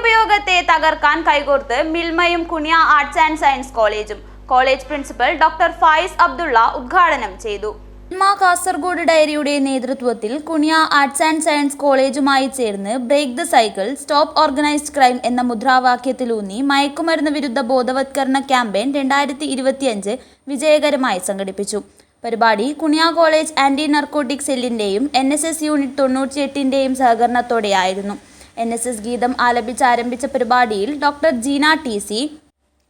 ഉപയോഗത്തെ തകർക്കാൻ കൈകോർത്ത് മിൽമയും കുനിയ ആർട്സ് ആൻഡ് സയൻസ് കോളേജും college principal doctor Fayis Abdulla ഉദ്ഘാടനം ചെയ്തു. കാസർഗോഡ് ഡയറിയുടെ നേതൃത്വത്തിൽ കുണിയ ആർട്സ് ആൻഡ് സയൻസ് കോളേജുമായി ചേർന്ന് break the cycle stop organised crime എന്ന മുദ്രാവാക്യത്തിലൂന്നി മയക്കുമരുന്ന് വിരുദ്ധ ബോധവത്കരണ ക്യാമ്പയിൻ രണ്ടായിരത്തി ഇരുപത്തിയഞ്ച് വിജയകരമായി സംഘടിപ്പിച്ചു. പരിപാടി കുണിയ കോളേജ് ആന്റി നർക്കോട്ടിക് സെല്ലിന്റെയും എൻ എസ് എസ് യൂണിറ്റ് തൊണ്ണൂറ്റിയെട്ടിന്റെയും സഹകരണത്തോടെയായിരുന്നു. എൻ എസ് എസ് ഗീതം ആലപിച്ച് ആരംഭിച്ച പരിപാടിയിൽ ഡോക്ടർ ജീന ടി സി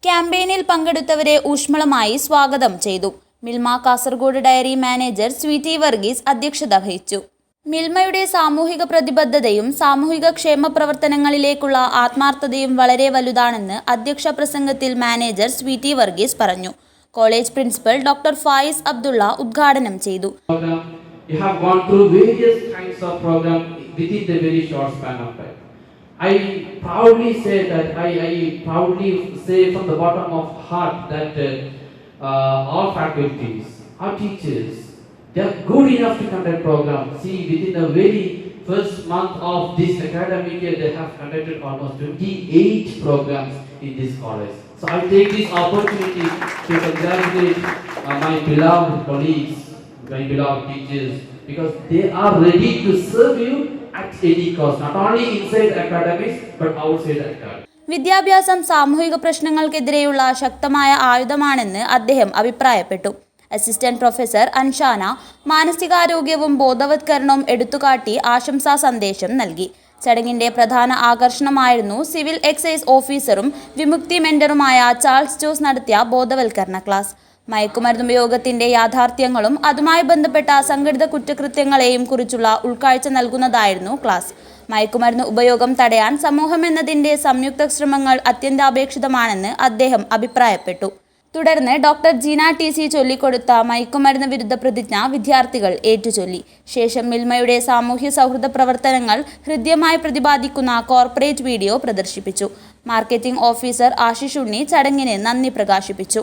ക്യാമ്പയിനിൽ പങ്കെടുത്തവരെ ഊഷ്മളമായി സ്വാഗതം ചെയ്തു Milma Kasaragod dairy manager sweety Varghese അധ്യക്ഷത വഹിച്ചു മിൽമയുടെ സാമൂഹിക പ്രതിബദ്ധതയും സാമൂഹിക ക്ഷേമ പ്രവർത്തനങ്ങളിലേക്കുള്ള ആത്മാർത്ഥതയും വളരെ വലുതാണെന്ന് അധ്യക്ഷ പ്രസംഗത്തിൽ മാനേജർ സ്വീറ്റി വർഗീസ് പറഞ്ഞു college principal doctor Fayis Abdulla ഉദ്ഘാടനം ചെയ്തു. You have gone through various kinds of program within the very short span of time. I proudly say that I, I proudly say from the bottom of heart that uh, uh, all faculties, our teachers, they are good enough to conduct program. See, within the very first month of this academic year, they have conducted almost 28 programs in this college. So I take this opportunity to congratulate uh, my beloved colleagues, my beloved teachers, because they are ready to serve you വിദ്യാഭ്യാസം സാമൂഹിക പ്രശ്നങ്ങൾക്കെതിരെയുള്ള ശക്തമായ ആയുധമാണെന്ന് അദ്ദേഹം അഭിപ്രായപ്പെട്ടു. Assistant professor അൻഷാന മാനസികാരോഗ്യവും ബോധവത്കരണവും എടുത്തുകാട്ടി ആശംസാ സന്ദേശം നൽകി. ചടങ്ങിന്റെ പ്രധാന ആകർഷണമായിരുന്നു സിവിൽ എക്സൈസ് ഓഫീസറും വിമുക്തി മെന്ററുമായ ചാൾസ് ജോസ് നടത്തിയ ബോധവൽക്കരണ ക്ലാസ്. മയക്കുമരുന്ന് ഉപയോഗത്തിന്റെ യാഥാർത്ഥ്യങ്ങളും അതുമായി ബന്ധപ്പെട്ട സംഘടിത കുറ്റകൃത്യങ്ങളെയും കുറിച്ചുള്ള ഉൾക്കാഴ്ച നൽകുന്നതായിരുന്നു ക്ലാസ്. മയക്കുമരുന്ന് ഉപയോഗം തടയാൻ സമൂഹം എന്നതിന്റെ സംയുക്ത ശ്രമങ്ങൾ അത്യന്താപേക്ഷിതമാണെന്ന് അദ്ദേഹം അഭിപ്രായപ്പെട്ടു. തുടർന്ന് ഡോക്ടർ ജീന ടി സി ചൊല്ലിക്കൊടുത്ത മയക്കുമരുന്ന് വിരുദ്ധ പ്രതിജ്ഞ വിദ്യാർത്ഥികൾ ഏറ്റുചൊല്ലി. ശേഷം മിൽമയുടെ സാമൂഹ്യ സൗഹൃദ പ്രവർത്തനങ്ങൾ ഹൃദ്യമായി പ്രതിപാദിക്കുന്ന കോർപ്പറേറ്റ് വീഡിയോ പ്രദർശിപ്പിച്ചു. മാർക്കറ്റിംഗ് ഓഫീസർ ആശിഷ് ഉണ്ണി ചടങ്ങിന് നന്ദി പ്രകാശിപ്പിച്ചു.